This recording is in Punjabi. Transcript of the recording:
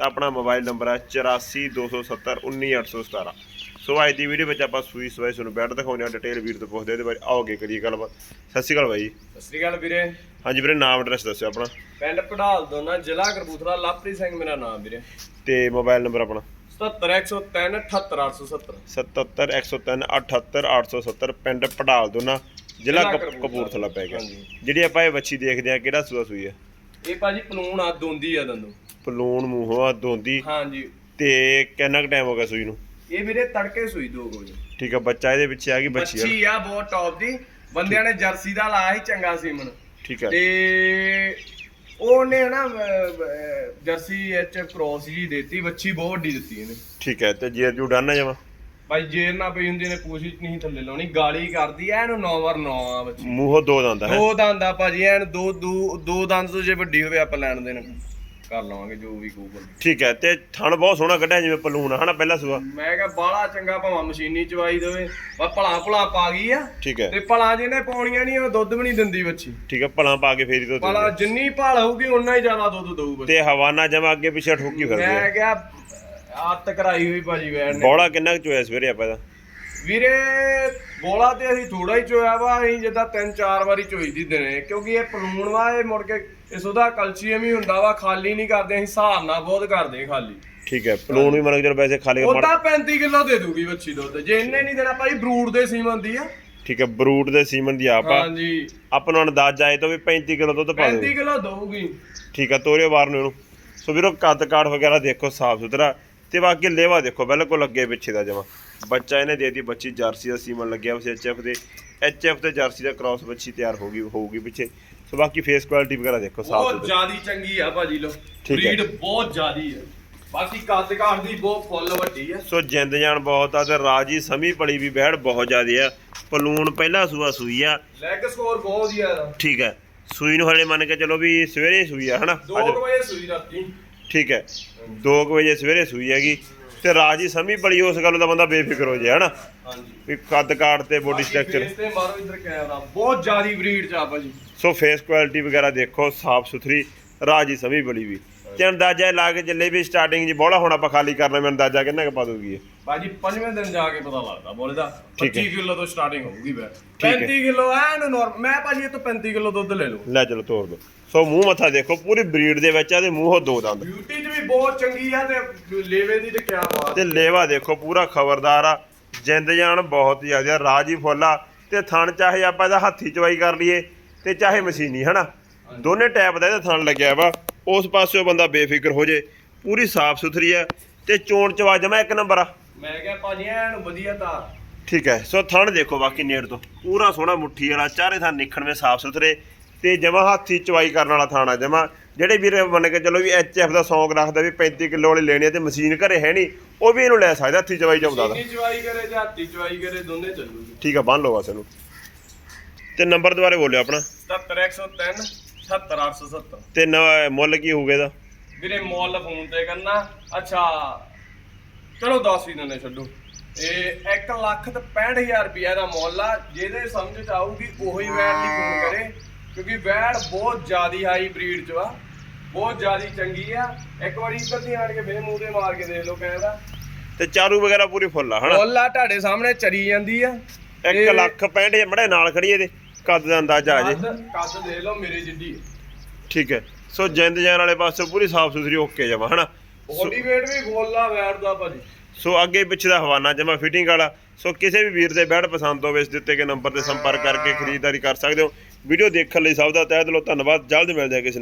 ਤਾਂ ਆਪਣਾ ਮੋਬਾਈਲ ਨੰਬਰ ਹੈ 8427191817 ਸੋ ਅੱਜ ਦੀ ਵੀਡੀਓ ਵਿੱਚ ਆਪਾਂ ਸੂਈ ਸਵਾਈ ਤੁਹਾਨੂੰ ਬੈਠ ਦਿਖਾਉਂਦੇ ਆ ਡਿਟੇਲ ਵੀਰ ਤੋਂ ਪੁੱਛਦੇ ਇਹਦੇ ਬਾਰੇ ਆਓਗੇ ਕਰੀਏ ਗੱਲਬਾਤ। ਸਤਿ ਸ਼੍ਰੀ ਅਕਾਲ ਬਾਈ ਜੀ। ਸਤਿ ਸ੍ਰੀ ਅਕਾਲ ਵੀਰੇ। ਹਾਂਜੀ ਵੀਰੇ ਨਾਮ ਐਡਰੈਸ ਦੱਸਿਓ ਆਪਣਾ। ਪਿੰਡ ਪੜਾਲ ਦੋਨਾ ਜ਼ਿਲ੍ਹਾ ਕਰਬੂਥਲਾ ਲਾਪਰੀ ਸਿੰਘ ਮੇਰਾ ਨਾਮ ਵੀਰੇ। ਤੇ ਮੋਬਾਈਲ ਨੰਬਰ ਆਪਣਾ? 77103 78870 771387870 ਪਿੰਡ ਪੜਾਲ ਦੋਨਾ ਜ਼ਿਲ੍ਹਾ ਜ਼ਿਲ੍ਹਾ ਕਪ- ਕਪੂਰਥਲਾ। ਪੈ ਗਿਆ। ਜਿਹੜੀ ਆਪਾਂ ਇਹ ਵੱਛੀ ਦੇਖਦੇ ਆ ਕਿਹੜਾ ਸੂਆ ਸੂਈ ਆ ਇਹ ਭਾਜੀ ਪਲੂਣ ਆ ਦੋਂਦੀ ਆ ਦੰਦੂ ਪਲੂਣ ਮੂੰਹੋਂ ਆ ਦੋਂਦੀ ਹਾਂਜੀ। ਤੇ ਕਿੰਨਾ ਕੁ ਟਾਈਮ ਹੋ ਗਿਆ ਸੂਈ ਨੂੰ? ਇਹ ਵੀਰੇ ਤੜਕੇ ਸੂਈ ਦੋ ਵਜੇ। ਠੀਕ ਆ ਬੱਚਾ ਇਹਦੇ ਪਿੱਛੇ ਆ ਗਈ ਬੱਚੀ ਆ। ਬੱਚੀ ਆ ਬਹੁਤ ਟੌਪ ਦੀ। ਬੰਦਿਆਂ ਨੇ ਜਰਸੀ ਦਾ ਲਾਇਆ ਸੀ ਚੰਗਾ ਸੀਮਨ। ਠੀਕ ਆ। ਤੇ ਉਹਨੇ ਨਾ ਅਹ, ਅਹ, ਜਰਸੀ ਐਚ ਕ੍ਰੋਸ ਜੀ ਦੇਤੀ ਬੱਚੀ ਬਹੁਤ ਵੱਡੀ ਦਿੱਤੀ ਇਹਨੇ। ਠੀਕ ਹੈ ਤੇ ਜੇ ਜੂ ਡਨ ਜਾਵਾ। ਭਾਈ ਜੇਰ ਨਾ ਪਈ ਹੁੰਦੀ ਨੇ ਕੋਸ਼ਿਸ਼ ਨਹੀਂ ਥੱਲੇ ਲਾਉਣੀ। ਗਾਲੀ ਕਰਦੀ ਐ ਇਹਨੂੰ 9 ਵਾਰ 9 ਆ ਬੱਚੀ। ਮੂੰਹੋਂ ਦੋ ਦੰਦ ਹੈ? ਦੋ ਦੰਦ ਆ ਭਾਜੀ ਐਨ ਦੋ ਦੋ ਦੋ ਦੰਦ ਤੋਂ ਜੇ ਵੱਡੀ ਹੋਵੇ ਆਪਾਂ ਲੈਣ ਦੇਣ। ਕਰ ਲਵਾਂਗੇ ਜੋ ਵੀ ਕਹੂਗਾ ਠੀਕ ਹੈ ਤੇ ਥਣ ਬਹੁਤ ਸੋਹਣਾ ਕੱਢਿਆ ਜਿਵੇਂ ਪਲੂਣ ਹਨਾ ਪਹਿਲਾ ਸੂਆ? ਮੈਂ ਕਿਹਾ ਬਾਹਲਾ ਚੰਗਾ ਭਾਵੇਂ ਮਸ਼ੀਨੀ ਚਵਾਈ ਦੇਵੇ। ਪਰ ਭਲਾ ਭਲਾ ਪਾ ਗਈ ਆ। ਠੀਕ ਹੈ। ਤੇ ਭਲਾ ਜਿਹਨੇ ਪਾਉਣੀਆਂ ਨਹੀਂ ਉਹ ਦੁੱਧ ਵੀ ਨਹੀਂ ਦਿੰਦੀ ਬੱਚੀ। ਠੀਕ ਹੈ ਭਲਾ ਪਾ ਕੇ ਫੇਰੀ ਤੋਂ ਭਲਾ ਜਿੰਨੀ ਭਾਲ ਹੋਊਗੀ ਉਨਾ ਹੀ ਜ਼ਿਆਦਾ ਦੁੱਧ ਦਊ ਬੱਚੀ। ਤੇ ਹਵਾ ਨਾ ਜਮਾ ਅੱਗੇ ਪਿੱਛੇ ਠੋਕੀ ਫਿਰਦੀ ਮੈਂ ਕਿਹਾ ਆਤ ਕਰਾਈ ਹੋਈ ਭਾਜੀ ਵੈਣ ਨੇ। ਬੋਲਾ ਕਿੰਨਾ ਕੁ ਚੋਇਆ ਸਵੇਰੇ ਆਪਾਂ ਦਾ ਵੀਰੇ ਬੋਲਾ ਤੇ ਅਸੀਂ ਥੋੜਾ ਹੀ ਚੋਇਆ ਵਾ ਅਸੀਂ ਜਿੱਦਾਂ ਤਿੰਨ ਚਾਰ ਵਾਰੀ ਚੋਈ ਦੀ ਦਿਨੇ ਕਿਉਂਕਿ ਇਹ ਪਲੂਣ ਵਾ ਇਹ ਮੁੜ ਕੇ ਇਸ ਉਹਦਾ ਕਲਸ਼ੀਅਮ ਹੀ ਹੁੰਦਾ ਵਾ ਖਾਲੀ ਨਹੀਂ ਕਰਦੇ ਅਸੀਂ ਹਿਸਾਬ ਨਾਲ ਬਹੁਤ ਕਰਦੇ ਖਾਲੀ। ਠੀਕ ਹੈ ਪਲੂਣ ਵੀ ਮਨ ਜਰ ਵੈਸੇ ਖਾਲੀ ਉਹਦਾ 35 ਕਿਲੋ ਦੇ ਦੂਗੀ ਬੱਚੀ ਦੁੱਧ ਜੇ ਇਹਨੇ ਨਹੀਂ ਦੇਣਾ ਭਾਈ ਬਰੂਡ ਦੇ ਸੀਮਨ ਦੀ ਆ। ਠੀਕ ਹੈ ਬਰੂਟ ਦੇ ਸੀਮਨ ਦੀ ਆਪ। ਆ ਹਾਂਜੀ। ਆਪਾਂ ਨੂੰ ਅੰਦਾਜ਼ਾ ਆਏ ਤੋਂ ਵੀ 35 ਕਿਲੋ ਦੁੱਧ ਪਾ 35 ਦੇ ਕਿਲੋ ਦਊਗੀ। ਠੀਕ ਹੈ ਤੋਰੇ ਵਾਰ ਨੂੰ ਸੋ ਵੀਰੋ ਕੱਦ ਕਾਠ ਵਗੈਰਾ ਦੇਖੋ ਸਾਫ਼ ਸੁਥਰਾ। ਤੇ ਬਾਕੀ ਲੇਵਾ ਦੇਖੋ ਬਿਲਕੁਲ ਅੱਗੇ ਪਿੱਛੇ ਦਾ ਜਮਾ। ਬੱਚਾ ਇਹਨੇ ਦੇਤੀ ਬੱਚੀ ਜਰਸੀ ਦਾ ਸੀਮਨ ਲੱਗਿਆ ਉਸ ਐਚਐਫ ਦੇ। ਐਚਐਫ ਤੇ ਜਰਸੀ ਦਾ ਕ੍ਰਾਸ ਬੱਚੀ ਤਿਆਰ ਹੋਗੀ ਹੋਊਗੀ ਪਿੱਛੇ। ਸੋ ਬਾਕੀ ਫੇਸ ਕੁਆਲਿਟੀ ਵਗੈਰਾ ਦੇਖੋ ਸਾਫ਼ ਬਹੁਤ ਜ਼ਿਆਦੀ ਚੰਗੀ ਆ ਭਾਜੀ ਲੋ ਹੈ। ਬਰੀਡ ਬਹੁਤ ਜ਼ਿਆਦੀ ਆ। ਬਾਕੀ ਕੱਦ ਕਾਠ ਦੀ ਬਹੁਤ ਫੁੱਲ ਵੱਡੀ ਆ। ਸੋ ਜਿੰਦ ਜਾਨ ਬਹੁਤ ਆ ਤੇ ਰਾਜੀ ਸਮੀ ਪਲੀ ਵੀ ਬਹਿੜ ਬਹੁਤ ਜ਼ਿਆਦੀ ਆ। ਪਲੂਣ ਪਹਿਲਾ ਸੂਆ ਸੂਈ ਆ। ਲੈਗ ਸਕੋਰ ਬਹੁਤ ਵਧੀਆ ਇਹਦਾ ਠੀਕ ਹੈ। ਸੂਈ ਨੂੰ ਹਲੇ ਮੰਨ ਕੇ ਚਲੋ ਵੀ ਸਵੇਰੇ ਸੂਈ ਆ ਹਨਾ? 2 ਵਜੇ ਸੂਈ ਰਾਤੀ। ਠੀਕ ਹੈ। 2 ਵਜੇ ਸਵੇਰੇ ਸੂਈ ਹੈਗੀ। ਤੇ ਰਾਜੀ ਸਮੀ ਪਲੀ ਉਸ ਗੱਲ ਦਾ ਬੰਦਾ ਬੇਫਿਕਰ ਹੋ ਜਾਏ ਹਨਾ? ਹਾਂਜੀ। ਵੀ ਕੱਦ ਕਾਠ ਤੇ ਬੋਡੀ ਸਟਰਕਚਰ ਫੇਸ ਤੇ ਮਾਰੋ ਇਧਰ ਕੈਮਰਾ ਬਹੁਤ ਜ਼ਿਆਦੀ ਬਰੀਡ ਚ ਆ ਭਾਜੀ। ਸੋ ਫੇਸ ਕੁਆਲਿਟੀ ਵਗੈਰਾ ਦੇਖੋ ਸਾਫ਼ ਸੁਥਰੀ ਰਾਜੀ ਸਮੀ ਬਲੀ ਵੀ। ਤੇ ਅੰਦਾਜ਼ਾ ਲਾ ਕੇ ਚੱਲੇ ਵੀ ਸਟਾਰਟਿੰਗ ਜੀ ਬੋਲਾ ਹੁਣ ਆਪਾਂ ਖਾਲੀ ਕਰਨਾ ਮੈਂ ਅੰਦਾਜ਼ਾ ਕਿੰਨਾ ਕੁ ਪਾ ਦੂਗੀ ਇਹ? ਭਾਜੀ ਪੰਜਵੇਂ ਦਿਨ ਜਾ ਕੇ ਪਤਾ ਲੱਗਦਾ ਬੋਲੇ ਦਾ ਠੀਕ ਹੈ। 25 ਕਿਲੋ ਤੋਂ ਸਟਾਰਟਿੰਗ ਹੋਊਗੀ ਬੈ ਹੈ। 35 ਕਿਲੋ ਐਨ ਨਾਰਮਲ ਮੈਂ ਭਾਜੀ ਇਹ ਤੋਂ 35 ਕਿਲੋ ਦੁੱਧ ਲੈ ਲਓ ਲੈ ਚਲੋ ਤੋਰ ਦੋ। ਸੋ ਮੂੰਹ ਮੱਥਾ ਦੇਖੋ ਪੂਰੀ ਬਰੀਡ ਦੇ ਵਿੱਚ ਆ ਤੇ ਮੂੰਹੋਂ ਦੋ ਦੰਦ। ਬਿਊਟੀ 'ਚ ਵੀ ਬਹੁਤ ਚੰਗੀ ਆ ਤੇ ਲੇਵੇ ਦੀ ਤੇ ਕਿਆ ਬਾਤ। ਤੇ ਲੇਵਾ ਦੇਖੋ ਪੂਰਾ ਖਬਰਦਾਰ ਆ। ਜਿੰਦ ਜਾਨ ਬਹੁਤ ਜ਼ਿਆਦਾ ਰਾਜੀ ਫੁੱਲਾ ਤੇ ਥਣ ਚਾਹੇ ਆਪਾਂ ਇਹਦਾ ਹੱਥੀ ਚਵਾਈ ਕਰ ਲਈਏ ਤੇ ਚਾਹੇ ਮਸ਼ੀਨੀ ਹਨਾ? ਦੋਨੇ ਟੈਪ ਦਾ ਇਹਦਾ ਥਣ ਲੱਗਿਆ ਵਾ। ਉਸ ਪਾਸਿਓ ਬੰਦਾ ਬੇਫਿਕਰ ਹੋ ਜੇ। ਪੂਰੀ ਸਾਫ਼ ਸੁਥਰੀ ਆ। ਤੇ ਚੋਣ ਚਵਾ ਜਮਾ ਇੱਕ ਨੰਬਰ ਆ। ਮੈਂ ਕਿਹਾ ਭਾਜੀ ਐਨ ਵਧੀਆ ਤਾਂ। ਠੀਕ ਹੈ ਸੋ ਥਣ ਦੇਖੋ ਬਾਕੀ ਨੇੜ ਤੋਂ। ਪੂਰਾ ਸੋਹਣਾ ਮੁੱਠੀ ਵਾਲਾ ਚਾਰੇ ਥਾਂ ਨਿਖਣਵੇਂ ਸਾਫ਼ ਸੁਥਰੇ ਤੇ ਜਮਾ ਹੱਥੀ ਚਵਾਈ ਕਰਨ ਵਾਲਾ ਥਾਣਾ ਜਮਾ। ਜਿਹੜੇ ਵੀਰ ਮੰਨ ਕੇ ਚਲੋ ਵੀ ਐਚਐਫ ਦਾ ਸੌਂਕ ਰੱਖਦਾ ਵੀ 35 ਕਿਲੋ ਵਾਲੀ ਲੈਣੀ ਆ ਤੇ ਮਸ਼ੀਨ ਘਰੇ ਹੈ ਨਹੀਂ ਉਹ ਵੀ ਇਹਨੂੰ ਲੈ ਸਕਦਾ ਹੱਥੀ ਚਵਾਈ ਚਾਉਂਦਾ ਦਾ ਸਿੰਗੀ ਚਵਾਈ ਕਰੇ ਜਾਂ ਹੱਥੀ ਚਵਾਈ ਕਰੇ ਦੋਨੇ ਚੱਲੂਗੀ। ਠੀਕ ਆ ਬੰਨ ਲਓ ਬਸ ਇਹਨੂੰ। ਤੇ ਨੰਬਰ ਦੁਬਾਰੇ ਬੋਲਿਓ ਆਪਣਾ। 70103 77870 ਤੇ ਨ- ਮੁੱਲ ਕੀ ਹੋਊਗਾ ਇਹਦਾ? ਵੀਰੇ ਮੁੱਲ ਫੋਨ ਤੇ ਕਰਨਾ। ਅੱਛਾ ਚਲੋ 10 ਹੀ ਦਿਨੇ ਛੱਡੋ। ਇਹ 1 ਲੱਖ ਤੇ 65000 ਰੁਪਇਆ ਦਾ ਮੁੱਲ ਆ ਜਿਹਦੇ ਸਮਝ ਚ ਆਊਗੀ ਉਹੀ ਵੈੜ ਲਈ ਫੋਨ ਕਰੇ ਕਿਉਂਕਿ ਵੈੜ ਬਹੁਤ ਜ਼ਿਆਦੀ ਹਾਈ ਬਰੀਡ ਚ ਵਾ ਬਹੁਤ ਜ਼ਿਆਦੀ ਚੰਗੀ ਆ। ਇੱਕ ਵਾਰੀ ਇੱਧਰ ਦੀ ਆਣ ਕੇ ਮੇਰੇ ਮੂੰਹ ਤੇ ਮਾਰ ਕੇ ਦੇਖ ਲਓ ਕਹਿੰਦਾ ਤੇ ਚਾਰੂ ਵਗੈਰਾ ਪੂਰੀ ਫੁੱਲ ਆ ਹਨਾ? ਮੁੱਲ ਆ ਤੁਹਾਡੇ ਸਾਹਮਣੇ ਚਰੀ ਜਾਂਦੀ ਆ। 1 ਲੱਖ 65 ਮੜੇ ਨਾਲ ਖੜੀ ਇਹਦੇ ਕੱਦ ਦਾ ਅੰਦਾਜ਼ਾ ਆ ਜੇ। ਕੱਦ ਦੇਖ ਲਓ ਮੇਰੇ ਜਿੱਡੀ। ਠੀਕ ਹੈ। ਸੋ ਜਿੰਦ ਜਾਨ ਵਾਲੇ ਪਾਸੇ ਪੂਰੀ ਸਾਫ਼ ਸੁਥਰੀ ਓਕੇ ਜਮਾ ਹਨਾ? ਬੋਡੀ weight ਵੀ ਗੋਲਾ ਵੈੜ ਦਾ ਭਾਜੀ। ਸੋ ਅੱਗੇ ਪਿੱਛੇ ਦਾ ਹਵਾਨਾ ਜਮਾ ਫਿਟਿੰਗ ਵਾਲਾ। ਸੋ ਕਿਸੇ ਵੀ ਵੀਰ ਦੇ ਬੈਡ ਪਸੰਦ ਹੋਵੇ ਇਸ ਦਿੱਤੇ ਗਏ ਨੰਬਰ ਤੇ ਸੰਪਰਕ ਕਰਕੇ ਖਰੀਦਦਾਰੀ ਕਰ ਸਕਦੇ ਹੋ। ਵੀਡੀਓ ਦੇਖਣ ਲਈ ਸਭ ਦਾ ਤਹਿ ਦਿਲੋਂ ਧੰਨਵਾਦ। ਜਲਦ ਮਿਲਦੇ ਹਾਂ ਕਿਸੇ